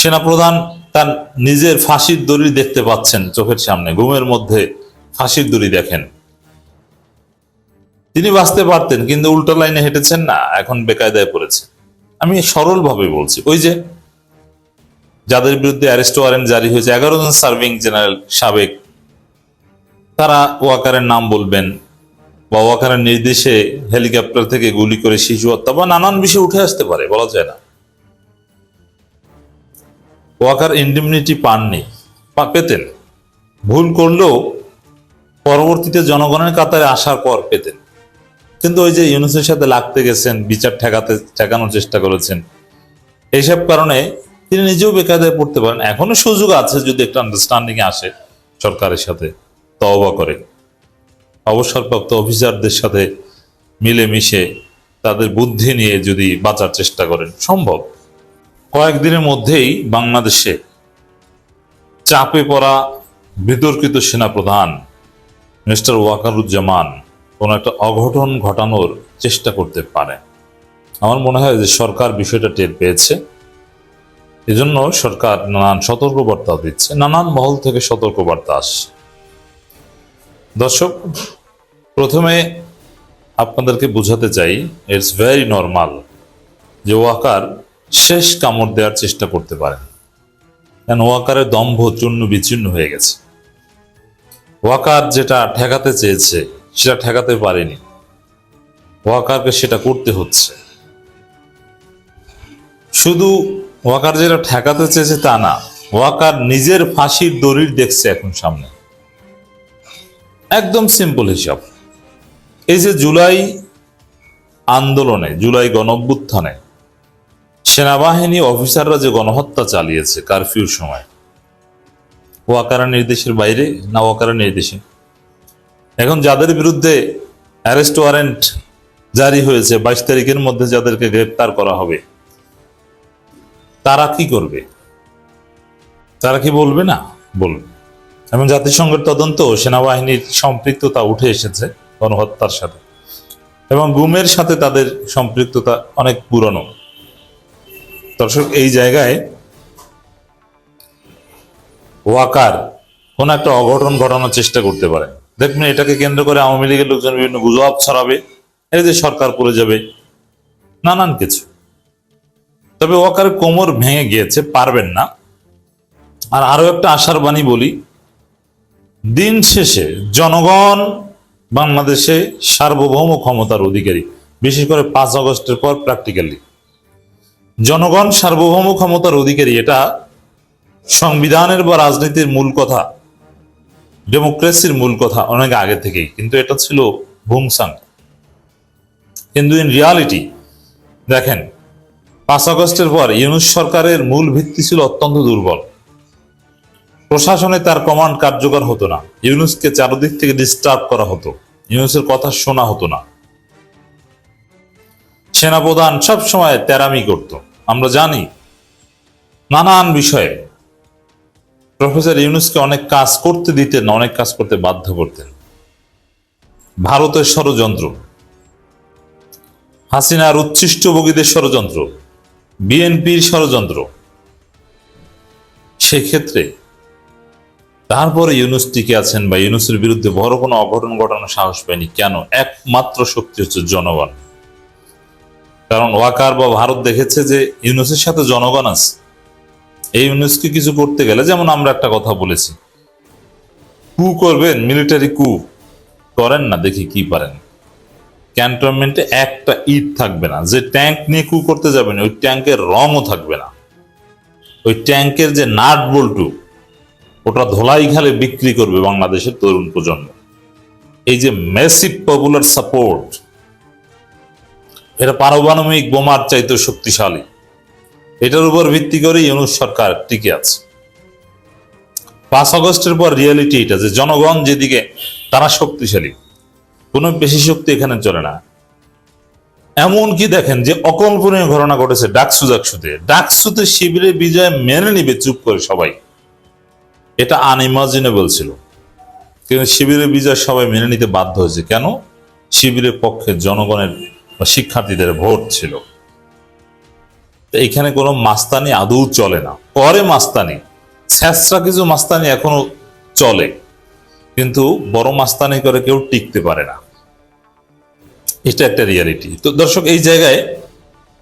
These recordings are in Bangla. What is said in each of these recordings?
সেনাপ্রধান তার নিজের ফাঁসির দড়ি দেখতে পাচ্ছেন চোখের সামনে, ঘুমের মধ্যে ফাঁসির দড়ি দেখেন। তিনি বাঁচতে পারতেন, কিন্তু উল্টো লাইনে হেঁটেছেন না, এখন বেকায়দায় পড়েছে আমি সরলভাবে বলছি, ওই যে যাদের বিরুদ্ধে অ্যারেস্ট ওয়ারেন্ট জারি হয়েছে, এগারো জন সার্ভিং জেনারেল সাবেক, তারা ওয়াকারের নাম বলবেন বা ওয়াকারের নির্দেশে হেলিকপ্টার থেকে গুলি করে শিশু হত্যা বা নানান বিষয় উঠে আসতে পারে, বলা যায় না। ওয়াকার ইন্ডিমনিটি পাননি পেতেন। ভুল করলেও পরবর্তীতে জনগণের কাতারে আসার পর পেতেন। কিন্তু ওই যে ইউনুসের সাথে লাগতে গেছেন, বিচার ঠেকাতে, ঠেকানোর চেষ্টা করেছেন এইসব কারণে তিনি নিজেও বেকায়দায় পড়তে পারেন। এখনও সুযোগ আছে যদি একটা আন্ডারস্ট্যান্ডিং আসে সরকারের সাথে, তওবা করে। অবসরপ্রাপ্ত অফিসারদের সাথে মিলেমিশে তাদের বুদ্ধি নিয়ে যদি বাঁচার চেষ্টা করেন, সম্ভব। কয়েকদিনের মধ্যেই বাংলাদেশে চাপে পড়া বিতর্কিত সেনাপ্রধান মিস্টার ওয়াকারুজ্জামান কোনো একটা অঘটন ঘটানোর চেষ্টা করতে পারে। আমার মনে হয় যে সরকার বিষয়টা টের পেয়েছে। এজন্য সরকার নানান সতর্কবার্তা দিচ্ছে, নানান মহল থেকে সতর্কবার্তা আসছে। দর্শক, প্রথমে আপনাদেরকে বোঝাতে চাই ইটস ভেরি নর্মাল যে ওয়াকার শেষ কামড় দেওয়ার চেষ্টা করতে পারেন। কারণ ওয়াকারের দম্ভ চূর্ণ বিচ্ছিন্ন হয়ে গেছে। ওয়াকার যেটা ঠেকাতে চেয়েছে, সেটা ঠেকাতে পারেনি। ওয়াকারকে সেটা করতে হচ্ছে। শুধু ওয়াকার যেটা ঠেকাতে চেয়েছে তা না, ওয়াকার নিজের ফাঁসির দড়ির দেখছে এখন সামনে। একদম সিম্পল হিসাব। এই যে জুলাই আন্দোলনে, জুলাই গণঅভ্যুত্থানে সেনাবাহিনী অফিসাররা যে গণহত্যা চালিয়েছে কারফিউর সময় ওয়াকারা নির্দেশের বাইরে না ওয়াকারা নির্দেশে? এখন যাদের বিরুদ্ধে অ্যারেস্ট ওয়ারেন্ট জারি হয়েছে, বাইশ তারিখের মধ্যে যাদেরকে গ্রেপ্তার করা হবে, তারা কি করবে? তারা কি বলবে না? বলবে। এবং জাতিসংঘের তদন্ত সেনাবাহিনীর সম্পৃক্ততা উঠে এসেছে গণহত্যার সাথে। এবং গুমের সাথে তাদের সম্পৃক্ততা অনেক পুরনো। দর্শক, এই জায়গায় ওয়াকার কোন একটা অঘটন ঘটানোর চেষ্টা করতে পারে। দেখবেন এটাকে কেন্দ্র করে আওয়ামী লীগের লোকজন বিভিন্ন গুজব ছড়াবে এই যে সরকার পড়ে যাবে, নানান কিছু। তবে ওয়াকার কোমর ভেঙে গিয়েছে, পারবেন না। আর আরও একটা আশার বাণী বলি, দিন শেষে জনগণ বাংলাদেশে সার্বভৌম ক্ষমতার অধিকারী, বিশেষ করে পাঁচ আগস্টের পর প্র্যাকটিক্যালি জনগণ সার্বভৌম ক্ষমতার অধিকারী, এটা সংবিধানের বা রাজনীতির মূল কথা, ডেমোক্রেসির মূল কথা অনেক আগে থেকেই, কিন্তু এটা ছিল ভুংসাং। কিন্তু ইন রিয়ালিটি দেখেন, পাঁচ আগস্টের পর ইউনুস সরকারের মূল ভিত্তি ছিল অত্যন্ত দুর্বল। প্রশাসনে তার কমান্ড কার্যকর হতো না। ইউনুসকে চারদিক থেকে ডিস্টার্ব করা হতো। ইউনুসের কথা শোনা হতো না। সেনাপ্রধান সব সময় তেরামি করত। আমরা জানি নানান বিষয়ে। প্রফেসর ইউনুসকে অনেক কাজ করতে দিতেন, অনেক কাজ করতে বাধ্য করতেন। ভারতের ষড়যন্ত্র। হাসিনার উচ্ছিষ্টভোগীদের ষড়যন্ত্র। বিএনপির ষড়যন্ত্র। সেক্ষেত্রে তারপরে ইউনুস টিকে আছেন বা ইউনুসের বিরুদ্ধে বড় কোনো অঘটন ঘটানোর সাহস পায়নি। কেন? একমাত্র শক্তি হচ্ছে জনগণ। কারণ ওয়াকার বা ভারত দেখেছে যে ইউনুসের সাথে জনগণ আছে। এই ইউনুসকে কিছু করতে গেলে, যেমন আমরা একটা কথা বলেছি, কু করবেন মিলিটারি কু। করেন না, দেখি কি পারেন। ক্যান্টনমেন্টে একটা ইট থাকবে না। যে ট্যাঙ্ক নিয়ে কু করতে যাবেন, ওই ট্যাঙ্কের রঙও থাকবে না। ওই ট্যাঙ্কের যে নাট বল্টু, ওটা ধোলাই খালে বিক্রি করবে বাংলাদেশের তরুণ প্রজন্ম। এই যে মেসিভ পপুলার সাপোর্ট এটা পারমাণবিক বোমার চাইতে শক্তিশালী। এটার উপর ভিত্তি করে ইউনুস সরকার টিকে আছে। পাঁচ আগস্টের পর রিয়ালিটি এটা, যে জনগণ যেদিকে, তারা শক্তিশালী। কোনো বেশি শক্তি এখানে চলে না। এমন কি দেখেন যে অকল্পনীয় ঘটনা ঘটেছে ডাকসু ডাকসুতে। ডাকসুতে শিবিরের বিজয় মেনে নিবে চুপ করে সবাই। এটা আনইমাজিনেবল ছিল। কিন্তু শিবিরের বিজয় সবাই মেনে নিতে বাধ্য হয়েছে। কেন? শিবিরের পক্ষে জনগণের শিক্ষার্থীদের ভোট ছিল। এখানে কোনো মাস্তানি আদৌ চলে না। পরে মাস্তানি। স্যাঁচরা কিছু মাস্তানি এখনও চলে। কিন্তু বড় মাস্তানি করে কেউ টিকতে পারে না। এটা একটা রিয়ালিটি তো দর্শক, এই জায়গায়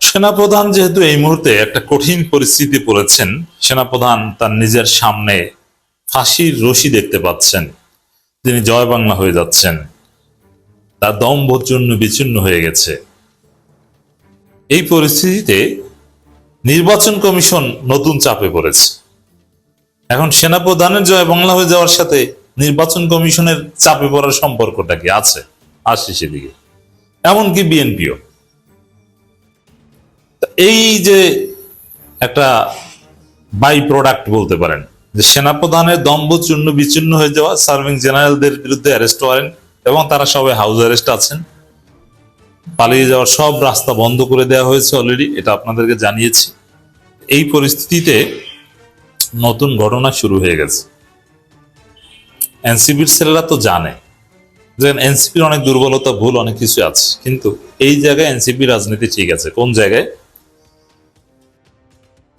সেনাপ্রধান যেহেতু এই মুহূর্তে একটা কঠিন পরিস্থিতি পড়েছেন, সেনাপ্রধান তার নিজের সামনে ফাঁসির রশি দেখতে পাচ্ছেন। তিনি জয় বাংলা হয়ে যাচ্ছেন। তার দম্ভ চূর্ণ বিচ্ছিন্ন হয়ে গেছে। এই পরিস্থিতিতে নির্বাচন কমিশন নতুন চাপে পড়েছে। এখন সেনাপ্রধানের জয় বাংলা হয়ে যাওয়ার সাথে নির্বাচন কমিশনের চাপে পড়ার সম্পর্কটা কি আছে? আসছে সেদিকে। এমনকি বিএনপিও। এই যে একটা বাই প্রোডাক্ট বলতে পারেন, যে সেনাপ্রধানের দম্ভ চূর্ণ বিচ্ছিন্ন হয়ে যাওয়া সার্ভিং জেনারেলদের বিরুদ্ধে অ্যারেস্ট ওয়ারেন্ট এবং তারা সবাই হাউস অ্যারেস্ট আছেন। পালিয়ে যাওয়ার সব রাস্তা বন্ধ করে দেওয়া হয়েছে অলরেডি এটা আপনাদেরকে জানিয়েছি। এই পরিস্থিতিতে নতুন ঘটনা শুরু হয়ে গেছে। এনসিপির ছেলেরা তো জানে। যে এনসিপির অনেক দুর্বলতা, ভুল অনেক কিছু আছে। কিন্তু এই জায়গায় এনসিপি রাজনীতি ঠিক আছে। কোন জায়গায়?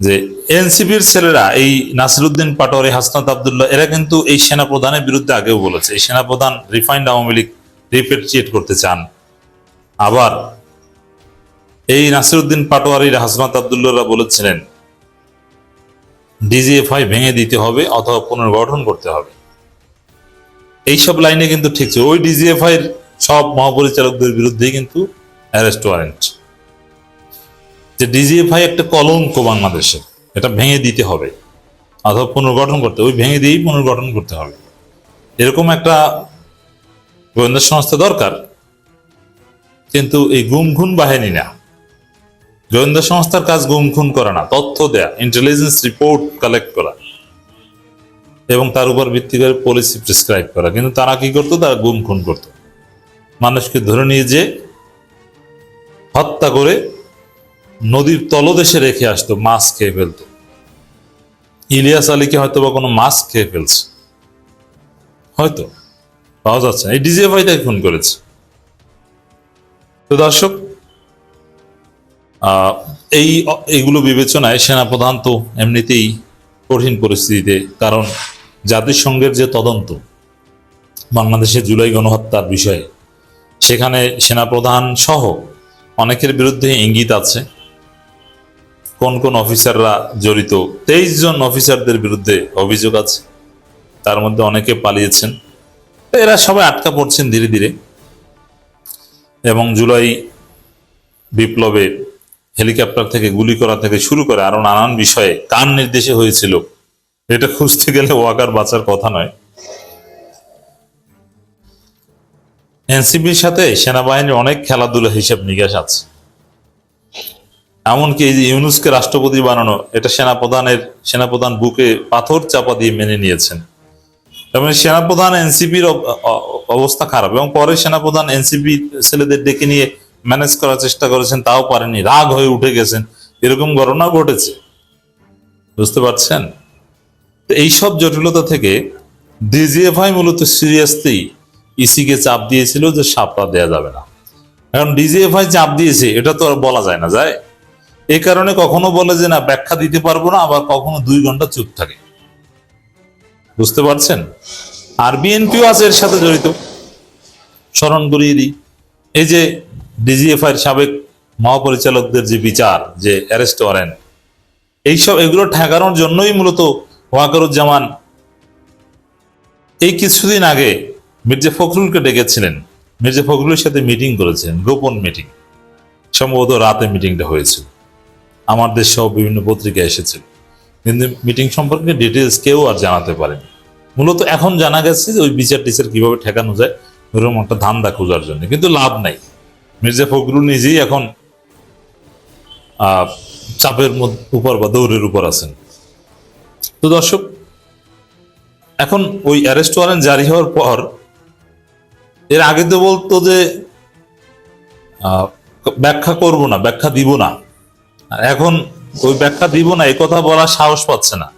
যে এনসিপির ছেলেরা, এই নাসিরুদ্দিন পাটোয়ারি, হাসনাত আবদুল্লাহ, এরা কিন্তু এই সেনা প্রধানের বিরুদ্ধে আগেও বলেছে। এই সেনা প্রধান রিফাইন্ড আওয়ামী লীগ রিপেট্রিয়েট করতে চান। আবার এই নাসিরুদ্দিন পাটোয়ারির, হাসনাত আবদুল্লাহরা বলেছিলেন, ডিজিএফআই ভেঙে দিতে হবে অথবা পুনর্গঠন করতে হবে। এইসব লাইনে কিন্তু ঠিক ওই ডিজিএফআই এর সব মহাপরিচালকদের বিরুদ্ধেই কিন্তু অ্যারেস্ট ওয়ারেন্ট। যে ডিজিএফআই একটা কলঙ্ক বাংলাদেশে, এটা ভেঙে দিতে হবে। অথবা পুনর্গঠন করতে, ওই ভেঙে দিয়েই পুনর্গঠন করতে হবে। এরকম একটা গোয়েন্দা সংস্থা দরকার, কিন্তু এই গুম খুন বাহিনী না। গোয়েন্দা সংস্থার কাজ গুম খুন করা না, তথ্য দেয়া ইন্টেলিজেন্স রিপোর্ট কালেক্ট করা, এবং তার উপর ভিত্তি করে পলিসি প্রেসক্রাইব করা। কিন্তু তারা কি করতো? তারা গুম খুন করতো। মানুষকে ধরে নিয়ে যে হত্যা করে নদীর তলদেশে রেখে আসতো, মাছ খেয়ে ফেলতো। ইলিয়াস আলীকে হয়তো বা কোনো মাছ খেয়ে ফেলছে। হয়তো, পাওয়া যাচ্ছে এই ডিজিএফআই তাই ফোন করেছে। তো দর্শক এই এইগুলো বিবেচনায় সেনাপ্রধান তো এমনিতেই কঠিন পরিস্থিতিতে, কারণ জাতিসংঘের যে তদন্ত, বাংলাদেশে জুলাই গণহত্যার বিষয়ে, সেখানে সেনাপ্রধান সহ অনেকের বিরুদ্ধে ইঙ্গিত আছে। কোন কোন অফিসাররা জড়িত? তেইশ জন অফিসারদের বিরুদ্ধে অভিযোগ আছে। তার মধ্যে অনেকে পালিয়েছেন। এরা সবাই আটকা পড়ছেন ধীরে ধীরে। এবং জুলাই বিপ্লবে হেলিকপ্টার থেকে, গুলি করা থেকে শুরু করে আরও নানান বিষয়ে কার নির্দেশে হয়েছিল। এটা খুঁজতে গেলে ওয়াকার বাঁচার কথা নয়। এনসিপির সাথে সেনাবাহিনীর অনেক খেলাধুলা হিসেব নিকাশ আছে। এমনকি এই যে ইউনুসকে রাষ্ট্রপতি বানানো, এটা সেনাপ্রধানের, সেনাপ্রধান বুকে পাথর চাপা দিয়ে মেনে নিয়েছেন। এবং সেনাপ্রধান এনসিপির অবস্থা খারাপ এবং পরে সেনাপ্রধান এনসিপি ছেলেদের ডেকে নিয়ে ম্যানেজ করার চেষ্টা করেছেন, তাও পারেনি রাগ হয়ে উঠে গেছেন। এরকম ঘটনা ঘটেছে। বুঝতে পারছেন? তো এইসব জটিলতা থেকে ডিজিএফআই মূলত সিরিয়াসলি ইসিকে চাপ দিয়েছিল যে সাপটা দেয়া যাবে না। এখন ডিজিএফআই চাপ দিয়েছে, এটা তো আর বলা যায় না, যায়? এই কারণে কখনো বলে যে, না, ব্যাখ্যা দিতে পারব না, আবার কখনো দুই ঘণ্টা চুপ থাকে। বুঝতে পারছেন? আর বিএনপিও আছে এর সাথে জড়িত। স্মরণ করিয়ে দিই। এই যে ডিজিএফআই এর সাবেক মহাপরিচালকদের যে বিচার, যে অ্যারেস্ট ওয়ারেন্ট, এইসব এগুলো ঠেকানোর জন্যই মূলত ওয়াকারুজ্জামান এই কিছুদিন আগে মির্জা ফখরুলকে ডেকেছিলেন। মির্জা ফখরুলের সাথে মিটিং করেছেন গোপন মিটিং। সম্ভবত রাতে মিটিংটা হয়েছিল। আমার দেশ সহ বিভিন্ন পত্রিকা এসেছিল। কিন্তু মিটিং সম্পর্কে ডিটেলস কেউ আর জানাতে পারেনি। মূলত এখন জানা গেছে যে ওই বিচার টিচার কীভাবে ঠেকানো যায়, ওরকম একটা ধান্দা খোঁজার জন্য। কিন্তু লাভ নাই। মির্জা ফখরুল নিজেই এখন চাপের উপর বা দৌড়ের উপর আছেন। তো দর্শক, এখন ওই অ্যারেস্ট ওয়ারেন্ট জারি হওয়ার পর, এর আগে তো বলতো যে ব্যাখ্যা করব না, ব্যাখ্যা দিব না। এখন ওই ব্যাখ্যা দিব না, এই কথা বলার সাহস পাচ্ছে না।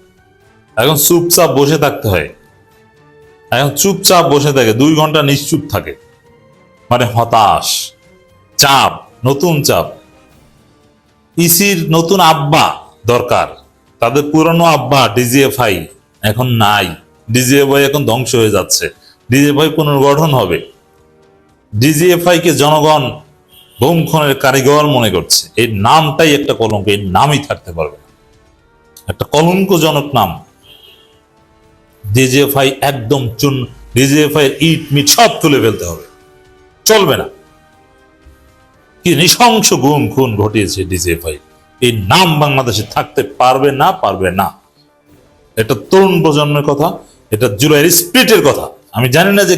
এখন চুপচাপ বসে থাকতে হয়। এখন চুপচাপ বসে থাকে, দুই ঘণ্টা নিশ্চুপ থাকে। মানে হতাশ, চাপ, নতুন চাপ। ইসির নতুন আব্বা দরকার, তাদের পুরনো আব্বা ডিজিএফআই এখন নাই। ডিজিএফআই এখন ধ্বংস হয়ে যাচ্ছে। ডিজিএফআই পুনর্গঠন হবে। ডিজিএফআই কে জনগণ বোম খুনের কারিগর মনে করছে। এই নামটাই একটা কলঙ্ক এই নামই থাকতে পারবে একটা কলঙ্কজনক নাম। ডিজিএফআই একদম চুন, ডিজিএফআই ইট, মিট সব তুলে ফেলতে হবে। চলবে না। কি নৃশংস গুম খুন ঘটিয়েছে ডিজিএফআই। এই নাম বাংলাদেশে থাকতে পারবে না পারবে না। এটা তরুণ প্রজন্মের কথা, এটা জুলাইয়ের স্পিরিটের কথা। আমি জানি না যে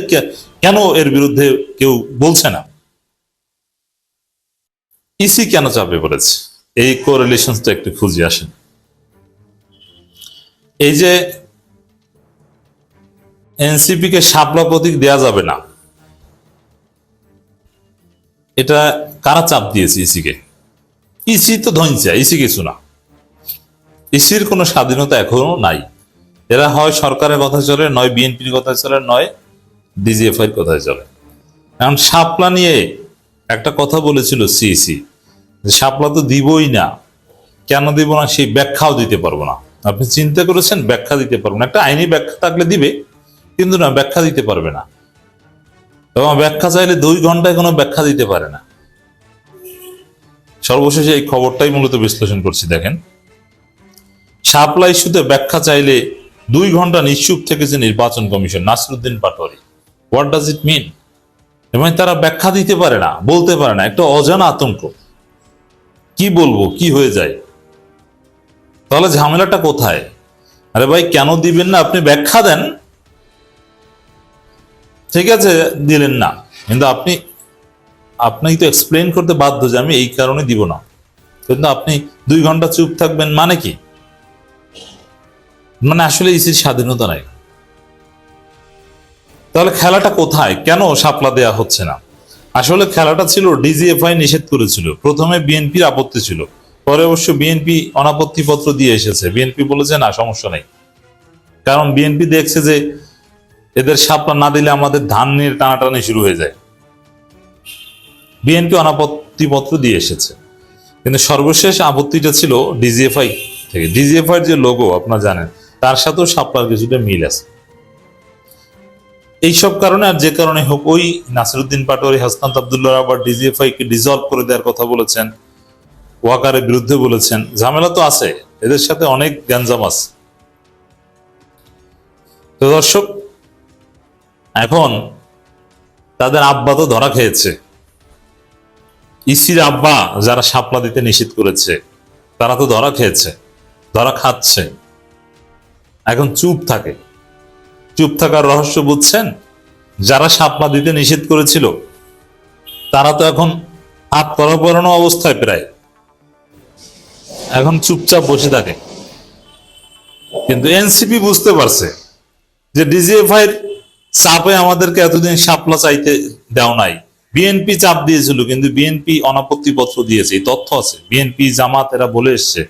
কেন এর বিরুদ্ধে কেউ বলছে না। ইসি কেন চাপে পড়েছে এই কোরিলেশনটা একটু খুঁজে আসেন। এই যে এনসিপি কে শাপলা প্রতীক দেয়া যাবে না, এটা কারা চাপ দিয়েছে ইসিকে ইসি তো ধনছে, ইসি কিছু না। ইসির কোনো স্বাধীনতা এখনও নাই। এরা হয় সরকারের কথা চলে, নয় বিএনপির কথা চলে, নয় ডিজিএফআই কথায় চলে। এখন শাপলা নিয়ে একটা কথা বলেছিল সিইসি। শাপলা তো দিবই না। কেন দিব না সেই ব্যাখ্যাও দিতে পারব না। আপনি চিন্তা করেছেন, ব্যাখ্যা দিতে পারব না। একটা আইনি ব্যাখ্যা থাকলে দিবে, কিন্তু না, ব্যাখ্যা দিতে পারবে না। এবং ব্যাখ্যা চাইলে দুই ঘন্টায় কোনো ব্যাখ্যা দিতে পারে না। সর্বশেষে এই খবরটাই মূলত বিশ্লেষণ করছি, দেখেন। শাপলা ইস্যুতে ব্যাখ্যা চাইলে দুই ঘণ্টা নিশ্চুপ থেকেছে নির্বাচন commission, Nasruddin Patwari. What does it mean এবং তারা ব্যাখ্যা দিতে পারে না, বলতে পারে না। একটা অজানা আতঙ্ক। কি বলব? কি হয়ে যায়? তাহলে ঝামেলাটা কোথায়? আরে ভাই, কেন দিবেন না? আপনি ব্যাখ্যা দেন। ঠিক আছে, দিলেন না। কিন্তু আপনি আপনাকে তো এক্সপ্লেন করতে বাধ্য যে আমি এই কারণে দিব না। কিন্তু আপনি দুই ঘণ্টা চুপ থাকবেন মানে কি? মানে আসলে ইসির স্বাধীনতা নাই। তাহলে খেলাটা কোথায়? কেন সাপলা দেয়া হচ্ছে না? আসলে খেলাটা ছিল ডিজিএফআই নিষেধ করেছিল। প্রথমে বিএনপির আপত্তি ছিল। পরে অবশ্য বিএনপি অনাপত্তি পত্র দিয়ে এসেছে। বিএনপি বলেছে, না, সমস্যা নেই। কারণ বিএনপি দেখছে যে এদের সাপটা না দিলে আমাদের ধান নিয়ে টানাটানি শুরু হয়ে যায়। বিএনপি অনাপত্তি পত্র দিয়ে এসেছে। কিন্তু সর্বশেষ আপত্তিটা ছিল ডিজিএফআই থেকে। ডিজিএফআই যে লোগো আপনারা জানেন, তার সাথেও সাপটার কিছুটা মিল আছে। এইসব কারণে আর যে কারণে হোক, ওই নাসিরুদ্দিন পাটোয়ারি, হাসনাত আবদুল্লাহ আবার ডিজিএফআই কে ডিজলভ করে দেওয়ার কথা বলেছেন, ওয়াকারের বিরুদ্ধে বলেছেন। ঝামেলা তো আছে, এদের সাথে অনেক গ্যাঞ্জাম আছে। তো দর্শক, এখন তাদের আব্বা তো ধরা খেয়েছে। ইসির আব্বা যারা সাপলা দিতে নিষেধ করেছে, তারা তো ধরা খেয়েছে, ধরা খাচ্ছে। এখন চুপ থাকে। চুপ থাকার রহস্য বুঝছেন? যারা শাপলা দিতে নিষেধ করেছিল, তারা তো এখন হাত অবস্থায় প্রায়। এখন চুপচাপ বসে থাকে। কিন্তু এনসিপি বুঝতে পারছে যে ডিজিএফআই চাপে আমাদেরকে এতদিন সাপলা চাইতে দেও নাই। বিএনপি চাপ দিয়েছিল, কিন্তু বিএনপি অনাপত্তি পত্র দিয়েছে, এই তথ্য আছে। বিএনপি জামাত এরা বলে এসছে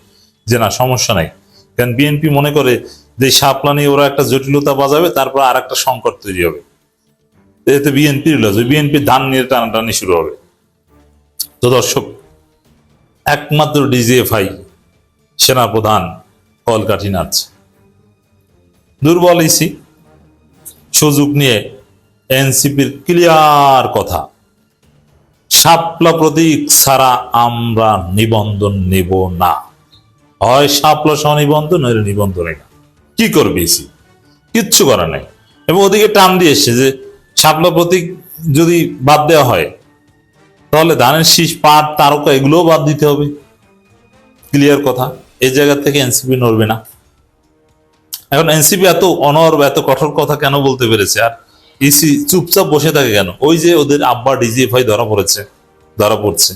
যে না, সমস্যা নাই। কারণ বিএনপি মনে করে যে শাপলা নিয়ে ওরা একটা জটিলতা বাজাবে, তারপর আর একটা সংকট তৈরি হবে। এতে বিএনপির লস বিএনপি ধান নিয়ে টানাটানি শুরু হবে। তো দর্শক, একমাত্র ডিজিএফআই সেনাপ্রধান কলকাঠি নাচছে দুর্বল ইসি, সুযোগ নিয়ে এনসিপির ক্লিয়ার কথা। শাপলা প্রতীক ছাড়া আমরা নিবন্ধন নেব না। হয় শাপলা সহ নিবন্ধন নইলে নিবন্ধন না। কি করবে ইসি কিচ্ছু করার নাই। এবং ওদিকে টান দিয়ে এসছে যে, শাপলা প্রতীক যদি বাদ দেওয়া হয়, তাহলে ধানের শীষ, পাট, তারকা এগুলোও বাদ দিতে হবে। ক্লিয়ার কথা। এই জায়গা থেকে এনসিপি নড়বে না। এখন এনসিপি এত অনর এত কঠোর কথা কেন বলতে পেরেছে? আর ইসি চুপচাপ বসে থাকে কেন? ওই যে ওদের আব্বা ডিজিএফআই ধরা পড়েছে, ধরা পড়ছে।